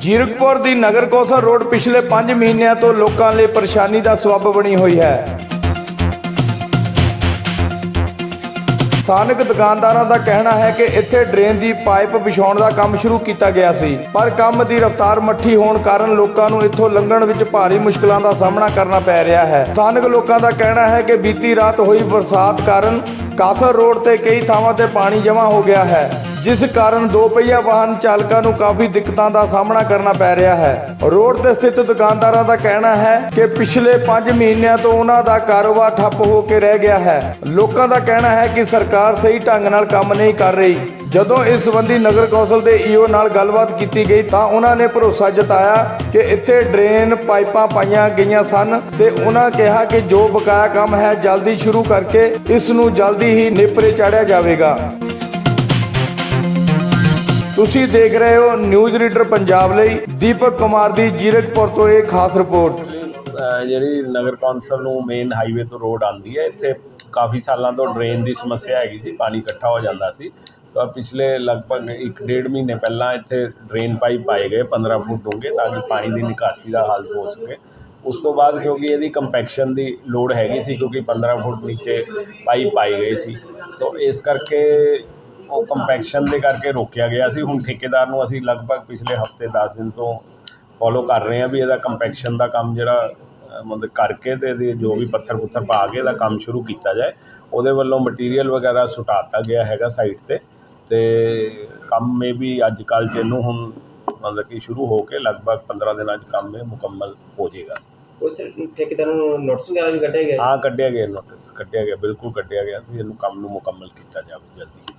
ਜੀਰਕਪੁਰ ਦੀ ਨਗਰ council road ਪਿਛਲੇ 5 ਮਹੀਨਿਆਂ ਤੋਂ ਲੋਕਾਂ ਲਈ ਪਰੇਸ਼ਾਨੀ ਦਾ ਸਬੱਬ ਬਣੀ ਹੋਈ ਹੈ। ਸਥਾਨਕ ਦੁਕਾਨਦਾਰਾਂ ਦਾ ਕਹਿਣਾ ਹੈ ਕਿ ਇੱਥੇ ਡਰੇਨ ਦੀ ਪਾਈਪ ਵਿਛਾਉਣ ਦਾ ਕੰਮ ਸ਼ੁਰੂ ਕੀਤਾ ਗਿਆ ਸੀ, ਪਰ ਕੰਮ ਦੀ ਰਫ਼ਤਾਰ ਮੱਠੀ ਹੋਣ ਕਾਰਨ ਲੋਕਾਂ ਨੂੰ ਇੱਥੋਂ ਲੰਘਣ ਵਿੱਚ ਭਾਰੀ ਮੁਸ਼ਕਲਾਂ ਦਾ ਸਾਹਮਣਾ ਕਰਨਾ ਪੈ ਰਿਹਾ ਹੈ। ਸਥਾਨਕ ਲੋਕਾਂ ਦਾ ਕਹਿਣਾ ਹੈ ਕਿ ਬੀਤੀ ਰਾਤ ਹੋਈ ਬਰਸਾਤ ਕਾਰਨ ਕਾਸਰ ਰੋਡ ਤੇ ਕਈ ਥਾਵਾਂ ਤੇ ਪਾਣੀ ਜਮ੍ਹਾਂ ਹੋ ਗਿਆ ਹੈ, ਜਿਸ ਕਾਰਨ ਦੋ ਪਹੀਆ ਵਾਹਨ ਚਾਲਕਾਂ ਨੂੰ ਕਾਫੀ ਦਿੱਕਤਾਂ ਦਾ ਸਾਹਮਣਾ ਕਰਨਾ ਪੈ ਰਿਹਾ ਹੈ। ਰੋਡ ਤੇ ਸਥਿਤ ਦੁਕਾਨਦਾਰਾਂ ਦਾ ਕਹਿਣਾ ਹੈ ਕਿ ਪਿਛਲੇ 5 ਮਹੀਨਿਆਂ ਤੋਂ ਉਹਨਾਂ ਦਾ ਕਾਰੋਬਾਰ ਠੱਪ ਹੋ ਕੇ ਰਹਿ ਗਿਆ ਹੈ। ਲੋਕਾਂ ਦਾ ਕਹਿਣਾ ਹੈ ਕਿ ਸਰਕਾਰ ਸਹੀ ਢੰਗ ਨਾਲ ਕੰਮ ਨਹੀਂ ਕਰ ਰਹੀ। ਜਦੋਂ ਇਸ ਸੰਬੰਧੀ ਨਗਰ ਕੌਂਸਲ ਦੇ ਈਓ ਨਾਲ ਗੱਲਬਾਤ ਕੀਤੀ ਗਈ ਤਾਂ ਉਹਨਾਂ ਨੇ ਭਰੋਸਾ ਜਤਾਇਆ ਕਿ ਇੱਥੇ ਡਰੇਨ ਪਾਈਪਾਂ ਪਾਈਆਂ ਗਈਆਂ ਸਨ ਤੇ ਉਹਨਾਂ ਕਿਹਾ ਕਿ ਜੋ ਬਕਾਇਆ ਕੰਮ ਹੈ ਜਲਦੀ ਸ਼ੁਰੂ ਕਰਕੇ ਇਸ ਨੂੰ ਜਲਦੀ ਹੀ ਨੇਪਰੇ ਚਾੜਿਆ ਜਾਵੇਗਾ। ਤੁਸੀਂ ਦੇਖ ਰਹੇ ਹੋ ਨਿਊਜ਼ ਰੀਡਰ ਪੰਜਾਬ ਲਈ। ਦੀਪਕ ਕੁਮਾਰ ਦੀ ਜੀਰਕਪੁਰ ਤੋਂ ਇਹ ਖਾਸ ਰਿਪੋਰਟ। ਜਿਹੜੀ ਨਗਰ ਕੌਂਸਲ ਨੂੰ ਮੇਨ ਹਾਈਵੇ ਤੋਂ ਰੋਡ ਆਉਂਦੀ ਹੈ, ਇੱਥੇ ਕਾਫੀ ਸਾਲਾਂ ਤੋਂ ਡਰੇਨ ਦੀ ਸਮੱਸਿਆ ਹੈਗੀ ਸੀ, ਪਾਣੀ ਇਕੱਠਾ ਹੋ ਜਾਂਦਾ ਸੀ। ਤਾਂ ਪਿਛਲੇ ਲਗਭਗ ਇੱਕ ਡੇਢ ਮਹੀਨੇ ਪਹਿਲਾਂ ਇੱਥੇ ਡਰੇਨ ਪਾਈਪ ਪਾਏ ਗਏ 15 ਫੁੱਟ ਡੂੰਘੇ, ਤਾਂ ਕਿ ਪਾਣੀ ਦੀ ਨਿਕਾਸੀ ਦਾ ਹੱਲ ਹੋ ਸਕੇ। ਉਸ ਤੋਂ ਬਾਅਦ ਕਿਉਂਕਿ ਇਹਦੀ ਕੰਪੈਕਸ਼ਨ ਦੀ ਲੋੜ ਹੈਗੀ ਸੀ, ਕਿਉਂਕਿ 15 ਫੁੱਟ ਨੀਚੇ ਪਾਈਪ ਪਾਏ ਗਏ ਸੀ। ਤਾਂ ਇਸ ਕਰਕੇ ਉਹ ਕੰਪੈਕਸ਼ਨ ਦੇ ਕਰਕੇ ਰੋਕਿਆ ਗਿਆ ਸੀ। ਹੁਣ ਠੇਕੇਦਾਰ ਨੂੰ ਅਸੀਂ ਲਗਭਗ ਪਿਛਲੇ ਹਫ਼ਤੇ 10 ਦਿਨ ਤੋਂ ਫੋਲੋ ਕਰ ਰਹੇ ਹਾਂ ਵੀ ਇਹਦਾ ਕੰਪੈਕਸ਼ਨ ਦਾ ਕੰਮ ਜਿਹੜਾ ਮਤਲਬ ਕਰਕੇ ਤੇ ਇਹਦੇ ਜੋ ਵੀ ਪੱਥਰ ਪੁੱਥਰ ਪਾ ਕੇ ਇਹਦਾ ਕੰਮ ਸ਼ੁਰੂ ਕੀਤਾ ਜਾਏ। ਉਹਦੇ ਵੱਲੋਂ ਮਟੀਰੀਅਲ ਵਗੈਰਾ ਸੁਟਾਤਾ ਗਿਆ ਹੈਗਾ ਸਾਈਟ ਤੇ। ਤੇ ਕੰਮ ਮੇ ਵੀ ਅੱਜ ਕੱਲ੍ਹ 'ਚ ਇਹਨੂੰ ਹੁਣ ਮਤਲਬ ਕਿ ਸ਼ੁਰੂ ਹੋ ਕੇ ਲਗਭਗ 15 ਦਿਨਾਂ 'ਚ ਕੰਮ ਇਹ ਮੁਕੰਮਲ ਹੋ ਜਾਏਗਾ। ਉਸ ਠੇਕੇਦਾਰ ਨੂੰ ਨੋਟਿਸ ਵਗੈਰਾ ਵੀ ਕੱਢਿਆ ਗਿਆ? ਹਾਂ ਕੱਢਿਆ ਗਿਆ ਨੋਟਿਸ ਕੱਢਿਆ ਗਿਆ ਬਿਲਕੁਲ ਕੱਢਿਆ ਗਿਆ ਵੀ ਇਹਨੂੰ ਕੰਮ ਨੂੰ ਮੁਕੰਮਲ ਕੀਤਾ ਜਾਵੇ ਜਲਦੀ।